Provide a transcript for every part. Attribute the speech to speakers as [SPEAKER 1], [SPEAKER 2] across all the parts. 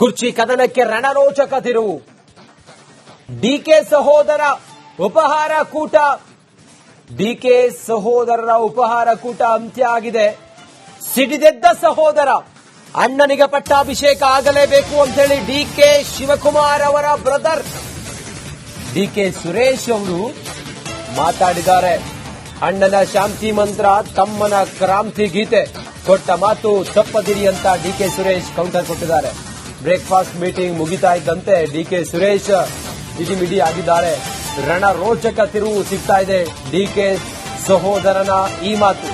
[SPEAKER 1] ಕುರ್ಚಿ ಕದನಕ್ಕೆ ರಣರೋಚಕ ತಿರುವು ಡಿಕೆ ಸಹೋದರ ಉಪಹಾರ ಕೂಟ. ಡಿಕೆ ಸಹೋದರರ ಉಪಹಾರ ಕೂಟ ಅಂತ್ಯ ಆಗಿದೆ. ಸಿಡಿದೆದ್ದ ಸಹೋದರ, ಅಣ್ಣನಿಗೆ ಪಟ್ಟಾಭಿಷೇಕ ಆಗಲೇಬೇಕು ಅಂತ ಹೇಳಿ ಡಿಕೆ ಶಿವಕುಮಾರ್ ಅವರ ಬ್ರದರ್. ಡಿಕೆ ಸುರೇಶ್ ಅವರು ಮಾತಾಡಿದ್ದಾರೆ. ಅಣ್ಣನ ಶಾಂತಿ ಮಂತ್ರ, ತಮ್ಮನ ಕ್ರಾಂತಿ ಗೀತೆ, ಕೊಟ್ಟ ಮಾತು ತಪ್ಪದಿರಿ ಅಂತ ಡಿಕೆ ಸುರೇಶ್ ಕೌಂಟರ್ ಕೊಟ್ಟಿದ್ದಾರೆ. ಬ್ರೇಕ್ಫಾಸ್ಟ್ ಮೀಟಿಂಗ್ ಮುಗಿತಾ ಇದ್ದಂತೆ ಡಿ ಕೆ ಸುರೇಶ್ ಇಡಿಮಿಡಿ ಆಗಿದ್ದಾರೆ. ರಣ ರೋಚಕ ತಿರುವು ಸಿಗ್ತಾ ಇದೆ. ಡಿ ಕೆ ಸಹೋದರನ ಈ ಮಾತು.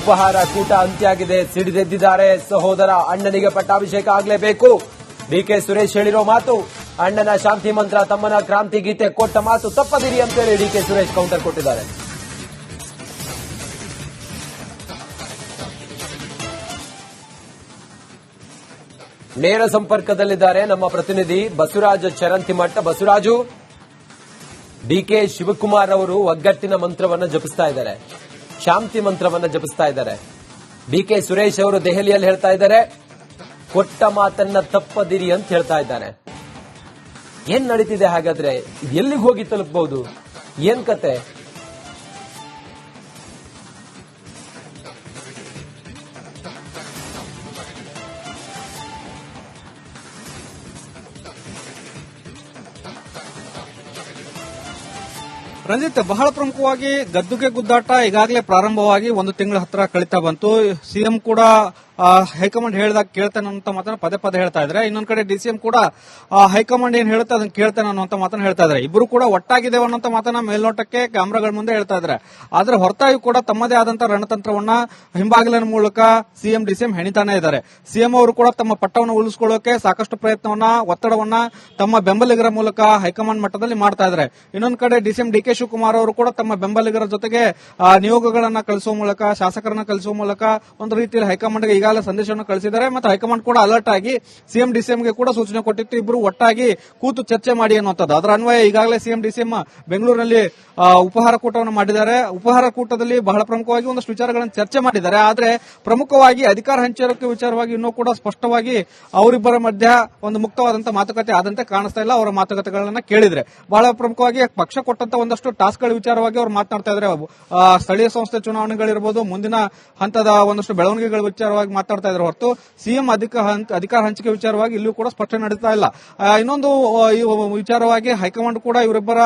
[SPEAKER 1] ಉಪಹಾರ ಕೂಟ ಅಂತ್ಯ ಆಗಿದೆ ಸಿಡಿದೆದ್ದಿದ್ದಾರೆ ಸಹೋದರ ಅಣ್ಣನಿಗೆ ಪಟ್ಟಾಭಿಷೇಕ ಆಗಲೇಬೇಕು. ಡಿ ಕೆ ಸುರೇಶ್ ಹೇಳಿರೋ ಮಾತು. ಅಣ್ಣನ ಶಾಂತಿ ಮಂತ್ರ ತಮ್ಮನ ಕ್ರಾಂತಿ ಗೀತೆ ಕೊಟ್ಟ ಮಾತು ತಪ್ಪದಿರಿ ಅಂತೇಳಿ ಡಿ ಕೆ ಸುರೇಶ್ ಕೌಂಟರ್ ಕೊಟ್ಟಿದ್ದಾರೆ. ನೇರ ಸಂಪರ್ಕದಲ್ಲಿದ್ದಾರೆ ನಮ್ಮ ಪ್ರತಿನಿಧಿ ಬಸವರಾಜ ಚರಂತಿಮಠ ಬಸವರಾಜು, ಡಿಕೆ ಶಿವಕುಮಾರ್ ಅವರು ಒಗ್ಗಟ್ಟಿನ ಮಂತ್ರವನ್ನ ಜಪಿಸ್ತಾ ಇದ್ದಾರೆ. ಶಾಂತಿ ಮಂತ್ರವನ್ನ ಜಪಿಸ್ತಾ ಇದ್ದಾರೆ. ಡಿಕೆ ಸುರೇಶ್ ಅವರು ದೆಹಲಿಯಲ್ಲಿ ಹೇಳ್ತಾ ಇದ್ದಾರೆ, ಕೊಟ್ಟ ಮಾತನ್ನ ತಪ್ಪದಿರಿ ಅಂತ ಹೇಳ್ತಾ ಇದ್ದಾರೆ. ಏನ್ ನಡೀತಿದೆ ಹಾಗಾದ್ರೆ? ಎಲ್ಲಿಗೆ ಹೋಗಿ ತಲುಪಬಹುದು ಏನ್ ಕತೆ?
[SPEAKER 2] ರಂಜಿತ್ ಬಹಳ ಪ್ರಮುಖವಾಗಿ ಗದ್ದುಗೆ ಗುದ್ದಾಟ ಈಗಾಗಲೇ ಪ್ರಾರಂಭವಾಗಿ ಒಂದು ತಿಂಗಳ ಹತ್ರ ಕಳೀತಾ ಬಂತು. ಸಿಎಂ ಕೂಡ ಹೈಕಮಾಂಡ್ ಹೇಳಿದಾಗ ಕೇಳ್ತಾನೆ ಅಂತ ಮಾತನ್ನ ಪದೇ ಪದೇ ಹೇಳ್ತಾ ಇದ್ರೆ ಇನ್ನೊಂದ್ ಕಡೆ ಡಿ ಡಿಸಿಎಂ ಕೂಡ ಆ, ಹೈಕಮಾಂಡ್ ಏನ್ ಹೇಳುತ್ತೆ ಅದನ್ನ ಕೇಳ್ತಾನೆ ಅನ್ನುವಂತ ಮಾತನ್ನ ಹೇಳ್ತಾ ಇದ್ರೆ ಇಬ್ರು ಕೂಡ ಒಟ್ಟಾಗಿದ್ದೇವೆ ಅನ್ನೋಂತ ಮಾತನ್ನ ಮೇಲ್ನೋಟಕ್ಕೆ ಕ್ಯಾಮ್ರಾಗಳ ಮುಂದೆ ಹೇಳ್ತಾ ಇದ್ದಾರೆ. ಆದ್ರೆ ಹೊರತಾಗಿ ಕೂಡ ತಮ್ಮದೇ ಆದಂತ ರಣತಂತ್ರವನ್ನ ಹಿಂಬಾಗಿಲಿನ ಮೂಲಕ ಸಿಎಂ ಡಿಸಿಎಂ ಹೆಣಿತಾನೆ ಇದ್ದಾರೆ. ಸಿಎಂ ಅವರು ಕೂಡ ತಮ್ಮ ಪಟ್ಟವನ್ನು ಉಳಿಸ್ಕೊಳ್ಳೋಕೆ ಸಾಕಷ್ಟು ಪ್ರಯತ್ನವನ್ನ ಒತ್ತಡವನ್ನ ತಮ್ಮ ಬೆಂಬಲಿಗರ ಮೂಲಕ ಹೈಕಮಾಂಡ್ ಮಟ್ಟದಲ್ಲಿ ಮಾಡ್ತಾ ಇದ್ದಾರೆ. ಇನ್ನೊಂದು ಕಡೆ ಡಿಸಿಎಂ ಡಿ ಕೆ ಶಿವಕುಮಾರ್ ಅವರು ಕೂಡ ತಮ್ಮ ಬೆಂಬಲಿಗರ ಜೊತೆಗೆ ನಿಯೋಗಗಳನ್ನ ಕಳಿಸುವ ಮೂಲಕ ಶಾಸಕರನ್ನ ಕಳಿಸುವ ಮೂಲಕ ಒಂದು ರೀತಿಯಲ್ಲಿ ಹೈಕಮಾಂಡ್ಗೆ ಈಗಾಗಲೇ ಸಂದೇಶವನ್ನು ಕಳಿಸಿದ್ದಾರೆ. ಮತ್ತು ಹೈಕಮಾಂಡ್ ಕೂಡ ಅಲರ್ಟ್ ಆಗಿ ಸಿಎಂ ಡಿಸಿಎಂಗೆ ಕೂಡ ಸೂಚನೆ ಕೊಟ್ಟಿತ್ತು. ಇಬ್ಬರು ಒಟ್ಟಾಗಿ ಕೂತು ಚರ್ಚೆ ಮಾಡಿ ಅನ್ನುವಂಥದ್ದು. ಅದರ ಅನ್ವಯ ಈಗಾಗಲೇ ಸಿಎಂ, ಡಿಸಿಎಂ, ಬೆಂಗಳೂರಿನಲ್ಲಿ ಉಪಹಾರ ಕೂಟವನ್ನು ಮಾಡಿದ್ದಾರೆ. ಉಪಹಾರ ಕೂಟದಲ್ಲಿ ಬಹಳ ಪ್ರಮುಖವಾಗಿ ಒಂದಷ್ಟು ವಿಚಾರಗಳನ್ನು ಚರ್ಚೆ ಮಾಡಿದ್ದಾರೆ. ಆದರೆ ಪ್ರಮುಖವಾಗಿ ಅಧಿಕಾರ ಹಂಚಿಕೆ ವಿಚಾರವಾಗಿ ಇನ್ನೂ ಕೂಡ ಸ್ಪಷ್ಟವಾಗಿ ಅವರಿಬ್ಬರ ಮಧ್ಯ ಒಂದು ಮುಕ್ತವಾದಂತಹ ಮಾತುಕತೆ ಆದಂತೆ ಕಾಣಿಸ್ತಾ ಇಲ್ಲ. ಅವರ ಮಾತುಕತೆಗಳನ್ನ ಕೇಳಿದ್ರೆ ಬಹಳ ಪ್ರಮುಖವಾಗಿ ಪಕ್ಷ ಕೊಟ್ಟಂತ ಒಂದಷ್ಟು ಟಾಸ್ಕ್ಗಳ ವಿಚಾರವಾಗಿ ಅವರು ಮಾತನಾಡ್ತಾ ಇದ್ದಾರೆ. ಸ್ಥಳೀಯ ಸಂಸ್ಥೆ ಚುನಾವಣೆಗಳಿರ್ಬೋದು, ಮುಂದಿನ ಹಂತದ ಒಂದಷ್ಟು ಬೆಳವಣಿಗೆಗಳ ವಿಚಾರವಾಗಿ ಮಾತಾಡ್ತಾ ಇದ್ದಾರೆ ಹೊರತು ಸಿಎಂ ಅಧಿಕಾರ ಹಂಚಿಕೆ ವಿಚಾರವಾಗಿ ಇಲ್ಲೂ ಕೂಡ ಸ್ಪಷ್ಟನೆ ನಡೀತಾ ಇಲ್ಲ. ಇನ್ನೊಂದು ವಿಚಾರವಾಗಿ ಹೈಕಮಾಂಡ್ ಕೂಡ ಇವರಿಬ್ಬರ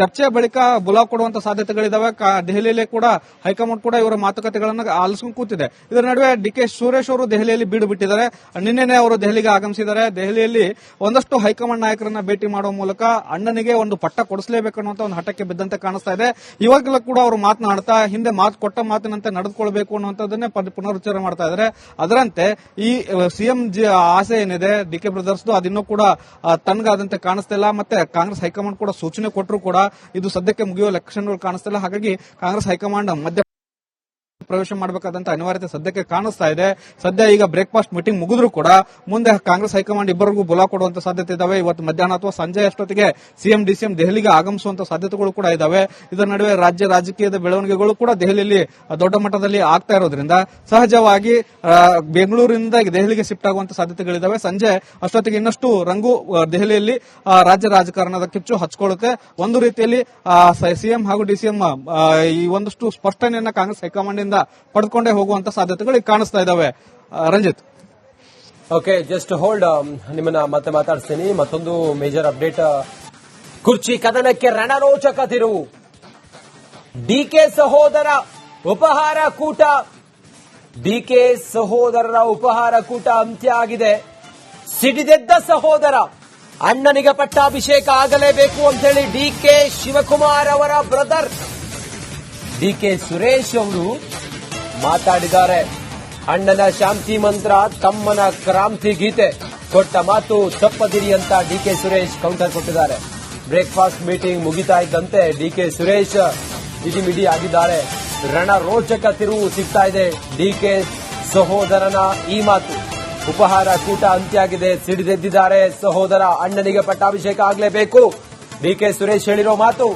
[SPEAKER 2] ಚರ್ಚೆ ಬಳಿಕ ಬುಲಾವ್ ಕೊಡುವಂತ ಸಾಧ್ಯತೆಗಳಿದಾವೆ. ದೆಹಲಿಯಲ್ಲಿ ಕೂಡ ಹೈಕಮಾಂಡ್ ಕೂಡ ಇವರ ಮಾತುಕತೆಗಳನ್ನು ಆಲಿಸ್ಕೊಂಡು ಕೂತಿದೆ. ಇದರ ನಡುವೆ ಡಿ ಕೆ ಸುರೇಶ್ ಅವರು ದೆಹಲಿಯಲ್ಲಿ ಬೀಡು ಬಿಟ್ಟಿದ್ದಾರೆ. ನಿನ್ನೆನೆ ಅವರು ದೆಹಲಿಗೆ ಆಗಮಿಸಿದ್ದಾರೆ. ದೆಹಲಿಯಲ್ಲಿ ಒಂದಷ್ಟು ಹೈಕಮಾಂಡ್ ನಾಯಕರನ್ನ ಭೇಟಿ ಮಾಡುವ ಮೂಲಕ ಅಣ್ಣನಿಗೆ ಒಂದು ಪಟ್ಟ ಕೊಡಿಸಲೇಬೇಕು ಅನ್ನುವಂತ ಒಂದು ಹಠಕ್ಕೆ ಬಿದ್ದಂತೆ ಕಾಣಿಸ್ತಾ ಇದೆ. ಇವಾಗಲೂ ಕೂಡ ಅವರು ಮಾತನಾಡ್ತಾ, ಹಿಂದೆ ಮಾತು ಕೊಟ್ಟ ಮಾತಿನಂತೆ ನಡೆದುಕೊಳ್ಬೇಕು ಅನ್ನುವಂಥದ್ದನ್ನೇ ಪುನರುಚ್ಚಾರ ಮಾಡ್ತಾ ಇದ್ದಾರೆ. ಅದರಂತೆ ಈ ಸಿಎಂ ಆಸೆ ಏನಿದೆ, ಡಿ ಕೆ ಬ್ರದರ್ಸ್ ಅದಿನ್ನೂ ಕೂಡ ತಣ್ಣಗಾದಂತೆ ಕಾಣಿಸ್ತಿಲ್ಲ, ಮತ್ತೆ ಕಾಂಗ್ರೆಸ್ ಹೈಕಮಾಂಡ್ ಕೂಡ ಸೂಚನೆ ಕೊಟ್ಟರು ಕೂಡ ಇದು ಸದ್ಯಕ್ಕೆ ಮುಗಿಯುವ ಲಕ್ಷಣಗಳು ಕಾಣಿಸ್ತಿಲ್ಲ. ಹಾಗಾಗಿ ಕಾಂಗ್ರೆಸ್ ಹೈಕಮಾಂಡ್ ಮಧ್ಯ ಪ್ರವೇಶ ಮಾಡಬೇಕಾದಂತ ಅನಿವಾರ್ಯತೆ ಸದ್ಯಕ್ಕೆ ಕಾಣಿಸ್ತಾ ಇದೆ. ಸದ್ಯ ಈಗ ಬ್ರೇಕ್ಫಾಸ್ಟ್ ಮೀಟಿಂಗ್ ಮುಗಿದ್ರು ಕೂಡ ಮುಂದೆ ಕಾಂಗ್ರೆಸ್ ಹೈಕಮಾಂಡ್ ಇಬ್ಬರಿಗೂ ಬುಲಾ ಕೊಡುವಂತ ಸಾಧ್ಯತೆ ಇದಾವೆ. ಇವತ್ತು ಮಧ್ಯಾಹ್ನ ಅಥವಾ ಸಂಜೆ ಅಷ್ಟೊತ್ತಿಗೆ ಸಿಎಂ, ಡಿಸಿಎಂ ದೆಹಲಿಗೆ ಆಗಮಿಸುವಂತ ಸಾಧ್ಯತೆಗಳು ಕೂಡ ಇದಾವೆ. ಇದರ ನಡುವೆ ರಾಜ್ಯ ರಾಜಕೀಯದ ಬೆಳವಣಿಗೆಗಳು ಕೂಡ ದೆಹಲಿಯಲ್ಲಿ ದೊಡ್ಡ ಮಟ್ಟದಲ್ಲಿ ಆಗ್ತಾ ಇರೋದ್ರಿಂದ ಸಹಜವಾಗಿ ಬೆಂಗಳೂರಿನಿಂದ ದೆಹಲಿಗೆ ಶಿಫ್ಟ್ ಆಗುವಂತ ಸಾಧ್ಯತೆಗಳಿದಾವೆ. ಸಂಜೆ ಅಷ್ಟೊತ್ತಿಗೆ ಇನ್ನಷ್ಟು ರಂಗು ದೆಹಲಿಯಲ್ಲಿ ರಾಜ್ಯ ರಾಜಕಾರಣದ ಕಿಚ್ಚು ಹಚ್ಕೊಳ್ಳುತ್ತೆ. ಒಂದು ರೀತಿಯಲ್ಲಿ ಸಿಎಂ ಹಾಗೂ ಡಿಸಿಎಂ ಈ ಒಂದಷ್ಟು ಸ್ಪಷ್ಟನೆಯನ್ನ ಕಾಂಗ್ರೆಸ್ ಹೈಕಮಾಂಡ್ ಇಂದ ಪಡೆದುಕೊಂಡೇ ಹೋಗುವಂತ ಸಾಧ್ಯತೆಗಳು ಕಾಣಿಸ್ತಾ ಇದಾವೆ. ರಂಜಿತ್.
[SPEAKER 1] ಓಕೆ ಜಸ್ಟ್ ಹೋಲ್ಡ್ ನಿಮ್ಮನ್ನ ಮತ್ತೆ ಮಾತಾಡ್ತೀನಿ ಮತ್ತೊಂದು ಮೇಜರ್ ಅಪ್ಡೇಟ್ ಕುರ್ಚಿ ಕದನಕ್ಕೆ ರಣರೋಚಕ ತಿರುವು. ಡಿಕೆ ಸಹೋದರ ಉಪಹಾರ ಕೂಟ. ಡಿಕೆ ಸಹೋದರರ ಉಪಹಾರ ಕೂಟ ಅಂತ್ಯ ಆಗಿದೆ. ಸಿಡಿದೆದ್ದ ಸಹೋದರ, ಅಣ್ಣನಿಗೆ ಪಟ್ಟಾಭಿಷೇಕ ಆಗಲೇಬೇಕು ಅಂತ ಹೇಳಿ ಡಿಕೆ ಶಿವಕುಮಾರ್ ಅವರ ಬ್ರದರ್ ಡಿಕೆ ಸುರೇಶ್ ಅವರು ಮಾತಾಡಿದ್ದಾರೆ. ಅಣ್ಣನ ಶಾಂತಿ ಮಂತ್ರ, ತಮ್ಮನ ಕ್ರಾಂತಿ ಗೀತೆ. ಕೊಟ್ಟ ಮಾತು ತಪ್ಪದಿರಿ ಅಂತ ಡಿಕೆ ಸುರೇಶ್ ಕೌಂಟರ್ ಕೊಟ್ಟಿದ್ದಾರೆ. ಬ್ರೇಕ್ಫಾಸ್ಟ್ ಮೀಟಿಂಗ್ ಮುಗಿತಾ ಇದ್ದಂತೆ ಡಿಕೆ ಸುರೇಶ್ ಇಡಿಮಿಡಿ ಆಗಿದ್ದಾರೆ. ರಣ ರೋಚಕ ತಿರುವು ಸಿಗ್ತಾ ಇದೆ ಡಿಕೆ ಸಹೋದರನ ಈ ಮಾತು. ಉಪಹಾರ ಕೂಟ ಅಂತ್ಯ ಆಗಿದೆ. ಸಿಡಿದೆದ್ದಿದ್ದಾರೆ ಸಹೋದರ ಅಣ್ಣನಿಗೆ ಪಟ್ಟಾಭಿಷೇಕ ಆಗಲೇಬೇಕು. ಡಿಕೆ ಸುರೇಶ್ ಹೇಳಿರೋ ಮಾತು,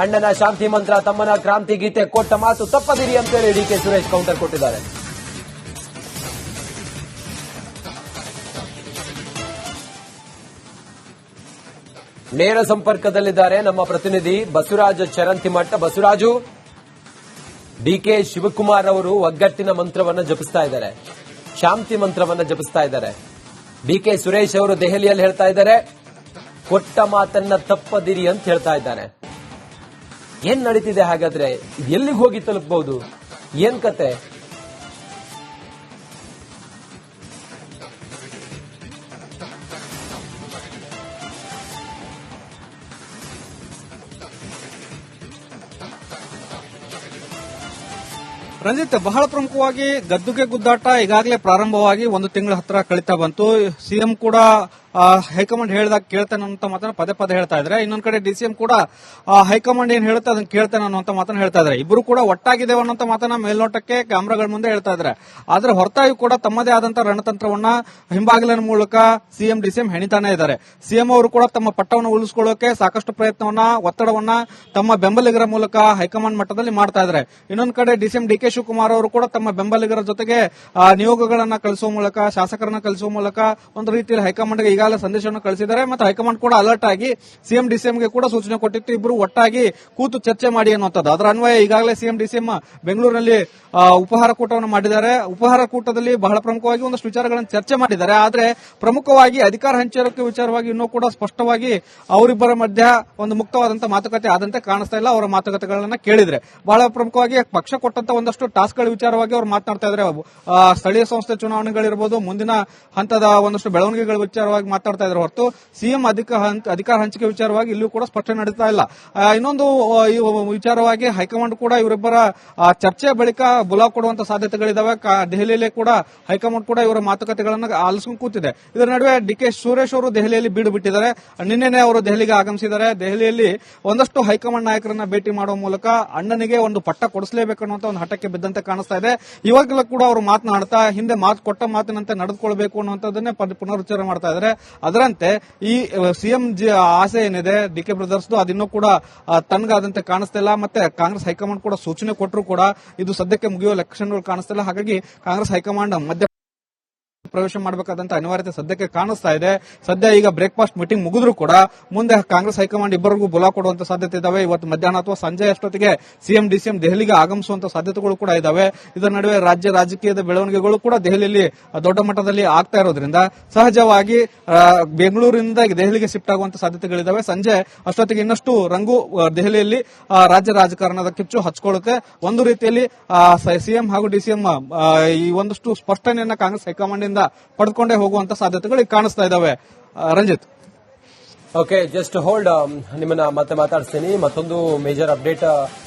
[SPEAKER 1] ಅಣ್ಣನ ಶಾಂತಿ ಮಂತ್ರ, ತಮ್ಮನ ಕ್ರಾಂತಿ ಗೀತೆ ಕೊಟ್ಟ ಮಾತು ತಪ್ಪದಿರಿ ಅಂತೇಳಿ ಡಿಕೆ ಸುರೇಶ್ ಕೌಂಟರ್ ಕೊಟ್ಟಿದ್ದಾರೆ. ನೇರ ಸಂಪರ್ಕದಲ್ಲಿದ್ದಾರೆ ನಮ್ಮ ಪ್ರತಿನಿಧಿ ಬಸವರಾಜ ಚರಂತಿಮಠ ಬಸವರಾಜು ಡಿಕೆ ಶಿವಕುಮಾರ್ ಅವರು ಒಗ್ಗಟ್ಟಿನ ಮಂತ್ರವನ್ನ ಜಪಿಸ್ತಾ ಇದ್ದಾರೆ. ಶಾಂತಿ ಮಂತ್ರವನ್ನ ಜಪಿಸ್ತಾ ಇದ್ದಾರೆ. ಡಿಕೆ ಸುರೇಶ್ ಅವರು ದೆಹಲಿಯಲ್ಲಿ ಹೇಳ್ತಾ ಇದ್ದಾರೆ. ಕೊಟ್ಟ ಮಾತನ್ನ ತಪ್ಪದಿರಿ ಅಂತ ಹೇಳ್ತಾ ಇದ್ದಾರೆ ಏನ್ ನಡೀತಿದೆ ಹಾಗಾದ್ರೆ? ಎಲ್ಲಿಗೆ ಹೋಗಿ ತಲುಪಬಹುದು ಏನ್ ಕತೆ?
[SPEAKER 2] ರಂಜಿತ್, ಬಹಳ ಪ್ರಮುಖವಾಗಿ ಗದ್ದುಗೆ ಗುದ್ದಾಟ ಈಗಾಗಲೇ ಪ್ರಾರಂಭವಾಗಿ ಒಂದು ತಿಂಗಳ ಹತ್ರ ಕಳೀತಾ ಬಂತು. ಸಿಎಂ ಕೂಡ ಹೈಕಮಾಂಡ್ ಹೇಳಿದಾಗ ಕೇಳ್ತಾನೆ ಅಂತ ಮಾತನ್ನ ಪದೇ ಪದೇ ಹೇಳ್ತಾ ಇದ್ರೆ ಇನ್ನೊಂದ್ ಕಡೆ ಡಿ ಡಿಸಿಎಂ ಕೂಡ ಆ, ಹೈಕಮಾಂಡ್ ಏನ್ ಹೇಳುತ್ತೆ ಅದನ್ನ ಕೇಳ್ತಾನೆ ಅನ್ನುವಂತ ಮಾತನ್ನ ಹೇಳ್ತಾ ಇದ್ರೆ ಇಬ್ರು ಕೂಡ ಒಟ್ಟಾಗಿದ್ದೇವೆ ಅನ್ನೋಂತ ಮಾತನ್ನ ಮೇಲ್ನೋಟಕ್ಕೆ ಕ್ಯಾಮ್ರಾಗಳ ಮುಂದೆ ಹೇಳ್ತಾ ಇದ್ದಾರೆ. ಆದ್ರೆ ಹೊರತಾಗಿ ಕೂಡ ತಮ್ಮದೇ ಆದಂತ ರಣತಂತ್ರವನ್ನ ಹಿಂಬಾಗಿಲಿನ ಮೂಲಕ ಸಿಎಂ ಡಿಸಿಎಂ ಹೆಣಿತಾನೆ ಇದ್ದಾರೆ. ಸಿಎಂ ಅವರು ಕೂಡ ತಮ್ಮ ಪಟ್ಟವನ್ನು ಉಳಿಸ್ಕೊಳ್ಳೋಕೆ ಸಾಕಷ್ಟು ಪ್ರಯತ್ನವನ್ನ ಒತ್ತಡವನ್ನ ತಮ್ಮ ಬೆಂಬಲಿಗರ ಮೂಲಕ ಹೈಕಮಾಂಡ್ ಮಟ್ಟದಲ್ಲಿ ಮಾಡ್ತಾ ಇದ್ದಾರೆ. ಇನ್ನೊಂದು ಕಡೆ ಡಿಸಿಎಂ ಡಿ ಕೆ ಶಿವಕುಮಾರ್ ಅವರು ಕೂಡ ತಮ್ಮ ಬೆಂಬಲಿಗರ ಜೊತೆಗೆ ನಿಯೋಗಗಳನ್ನ ಕಳಿಸುವ ಮೂಲಕ ಶಾಸಕರನ್ನ ಕಳಿಸುವ ಮೂಲಕ ಒಂದು ರೀತಿಯಲ್ಲಿ ಹೈಕಮಾಂಡ್ಗೆ ಈಗಾಗಲೇ ಸಂದೇಶವನ್ನು ಕಳಿಸಿದ್ದಾರೆ. ಮತ್ತು ಹೈಕಮಾಂಡ್ ಕೂಡ ಅಲರ್ಟ್ ಆಗಿ ಸಿಎಂ ಡಿಸಿಎಂಗೆ ಕೂಡ ಸೂಚನೆ ಕೊಟ್ಟಿತ್ತು. ಇಬ್ಬರು ಒಟ್ಟಾಗಿ ಕೂತು ಚರ್ಚೆ ಮಾಡಿ ಅನ್ನುವಂಥದ್ದು. ಅದರ ಅನ್ವಯ ಈಗಾಗಲೇ ಸಿಎಂ, ಡಿಸಿಎಂ, ಬೆಂಗಳೂರಿನಲ್ಲಿ ಉಪಹಾರ ಕೂಟವನ್ನು ಮಾಡಿದ್ದಾರೆ. ಉಪಹಾರ ಕೂಟದಲ್ಲಿ ಬಹಳ ಪ್ರಮುಖವಾಗಿ ಒಂದಷ್ಟು ವಿಚಾರಗಳನ್ನು ಚರ್ಚೆ ಮಾಡಿದ್ದಾರೆ. ಆದರೆ ಪ್ರಮುಖವಾಗಿ ಅಧಿಕಾರ ಹಂಚಿಕೆ ವಿಚಾರವಾಗಿ ಇನ್ನೂ ಕೂಡ ಸ್ಪಷ್ಟವಾಗಿ ಅವರಿಬ್ಬರ ಮಧ್ಯ ಒಂದು ಮುಕ್ತವಾದಂತಹ ಮಾತುಕತೆ ಆದಂತೆ ಕಾಣಿಸ್ತಾ ಇಲ್ಲ. ಅವರ ಮಾತುಕತೆಗಳನ್ನ ಕೇಳಿದ್ರೆ ಬಹಳ ಪ್ರಮುಖವಾಗಿ ಪಕ್ಷ ಕೊಟ್ಟಂತ ಒಂದಷ್ಟು ಟಾಸ್ಕ್ಗಳ ವಿಚಾರವಾಗಿ ಅವರು ಮಾತನಾಡ್ತಾ ಇದ್ದಾರೆ. ಸ್ಥಳೀಯ ಸಂಸ್ಥೆ ಚುನಾವಣೆಗಳಿರ್ಬೋದು, ಮುಂದಿನ ಹಂತದ ಒಂದಷ್ಟು ಬೆಳವಣಿಗೆಗಳ ವಿಚಾರವಾಗಿ ಮಾತಾಡ್ತಾ ಇದ್ದಾರೆ ಹೊರತು ಸಿಎಂ ಅಧಿಕಾರ ಹಂಚಿಕೆ ವಿಚಾರವಾಗಿ ಇಲ್ಲೂ ಕೂಡ ಸ್ಪಷ್ಟನೆ ನಡೀತಾ ಇಲ್ಲ. ಇನ್ನೊಂದು ವಿಚಾರವಾಗಿ ಹೈಕಮಾಂಡ್ ಕೂಡ ಇವರಿಬ್ಬರ ಚರ್ಚೆ ಬಳಿಕ ಬುಲಾವ್ ಕೊಡುವಂತ ಸಾಧ್ಯತೆಗಳಿದಾವೆ. ದೆಹಲಿಯಲ್ಲಿ ಕೂಡ ಹೈಕಮಾಂಡ್ ಕೂಡ ಇವರ ಮಾತುಕತೆಗಳನ್ನು ಆಲಿಸ್ಕೊಂಡು ಕೂತಿದೆ. ಇದರ ನಡುವೆ ಡಿ ಕೆ ಸುರೇಶ್ ಅವರು ದೆಹಲಿಯಲ್ಲಿ ಬೀಡು ಬಿಟ್ಟಿದ್ದಾರೆ. ನಿನ್ನೆನೆ ಅವರು ದೆಹಲಿಗೆ ಆಗಮಿಸಿದ್ದಾರೆ. ದೆಹಲಿಯಲ್ಲಿ ಒಂದಷ್ಟು ಹೈಕಮಾಂಡ್ ನಾಯಕರನ್ನ ಭೇಟಿ ಮಾಡುವ ಮೂಲಕ ಅಣ್ಣನಿಗೆ ಒಂದು ಪಟ್ಟ ಕೊಡಿಸಲೇಬೇಕು ಅನ್ನುವಂತ ಒಂದು ಹಠಕ್ಕೆ ಬಿದ್ದಂತೆ ಕಾಣಿಸ್ತಾ ಇದೆ. ಇವಾಗಲೂ ಕೂಡ ಅವರು ಮಾತನಾಡ್ತಾ, ಹಿಂದೆ ಮಾತು ಕೊಟ್ಟ ಮಾತಿನಂತೆ ನಡೆದುಕೊಳ್ಬೇಕು ಅನ್ನುವಂಥದ್ದನ್ನೇ ಪುನರುಚ್ಚಾರ ಮಾಡ್ತಾ ಇದ್ದಾರೆ. ಅದರಂತೆ ಈ ಸಿಎಂ ಆಸೆ ಏನಿದೆ, ಡಿ ಕೆ ಬ್ರದರ್ಸ್ ಅದಿನ್ನೂ ಕೂಡ ತಣ್ಣಗಾದಂತೆ ಕಾಣಿಸ್ತಿಲ್ಲ, ಮತ್ತೆ ಕಾಂಗ್ರೆಸ್ ಹೈಕಮಾಂಡ್ ಕೂಡ ಸೂಚನೆ ಕೊಟ್ಟರು ಕೂಡ ಇದು ಸದ್ಯಕ್ಕೆ ಮುಗಿಯುವ ಲಕ್ಷಣಗಳು ಕಾಣಿಸ್ತಿಲ್ಲ. ಹಾಗಾಗಿ ಕಾಂಗ್ರೆಸ್ ಹೈಕಮಾಂಡ್ ಮಧ್ಯ ಪ್ರವೇಶ ಮಾಡಬೇಕಾದಂತ ಅನಿವಾರ್ಯತೆ ಸದ್ಯಕ್ಕೆ ಕಾಣಿಸ್ತಾ ಇದೆ. ಸದ್ಯ ಈಗ ಬ್ರೇಕ್ಫಾಸ್ಟ್ ಮೀಟಿಂಗ್ ಮುಗಿದ್ರು ಕೂಡ ಮುಂದೆ ಕಾಂಗ್ರೆಸ್ ಹೈಕಮಾಂಡ್ ಇಬ್ಬರಿಗೂ ಬುಲಾ ಕೊಡುವಂತ ಸಾಧ್ಯತೆ ಇದಾವೆ. ಇವತ್ತು ಮಧ್ಯಾಹ್ನ ಅಥವಾ ಸಂಜೆ ಅಷ್ಟೊತ್ತಿಗೆ ಸಿಎಂ, ಡಿಸಿಎಂ ದೆಹಲಿಗೆ ಆಗಮಿಸುವಂತ ಸಾಧ್ಯತೆಗಳು ಕೂಡ ಇದಾವೆ. ಇದರ ನಡುವೆ ರಾಜ್ಯ ರಾಜಕೀಯದ ಬೆಳವಣಿಗೆಗಳು ಕೂಡ ದೆಹಲಿಯಲ್ಲಿ ದೊಡ್ಡ ಮಟ್ಟದಲ್ಲಿ ಆಗ್ತಾ ಇರೋದ್ರಿಂದ ಸಹಜವಾಗಿ ಬೆಂಗಳೂರಿನಿಂದ ದೆಹಲಿಗೆ ಶಿಫ್ಟ್ ಆಗುವಂತ ಸಾಧ್ಯತೆಗಳಿದಾವೆ. ಸಂಜೆ ಅಷ್ಟೊತ್ತಿಗೆ ಇನ್ನಷ್ಟು ರಂಗು ದೆಹಲಿಯಲ್ಲಿ ರಾಜ್ಯ ರಾಜಕಾರಣದ ಕಿಚ್ಚು ಹಚ್ಕೊಳ್ಳುತ್ತೆ. ಒಂದು ರೀತಿಯಲ್ಲಿ ಸಿಎಂ ಹಾಗೂ ಡಿಸಿಎಂ ಈ ಒಂದಷ್ಟು ಸ್ಪಷ್ಟನೆಯನ್ನ ಕಾಂಗ್ರೆಸ್ ಹೈಕಮಾಂಡ್ ಇಂದ ಪಡೆದುಕೊಂಡೇ ಹೋಗುವಂತ ಸಾಧ್ಯತೆಗಳು ಕಾಣಿಸ್ತಾ ಇದಾವೆ. ರಂಜಿತ್.
[SPEAKER 1] ಓಕೆ ಜಸ್ಟ್ ಹೋಲ್ಡ್ ನಿಮ್ಮನ್ನ ಮತ್ತೆ ಮಾತಾಡ್ತೀನಿ ಮತ್ತೊಂದು ಮೇಜರ್ ಅಪ್ಡೇಟ್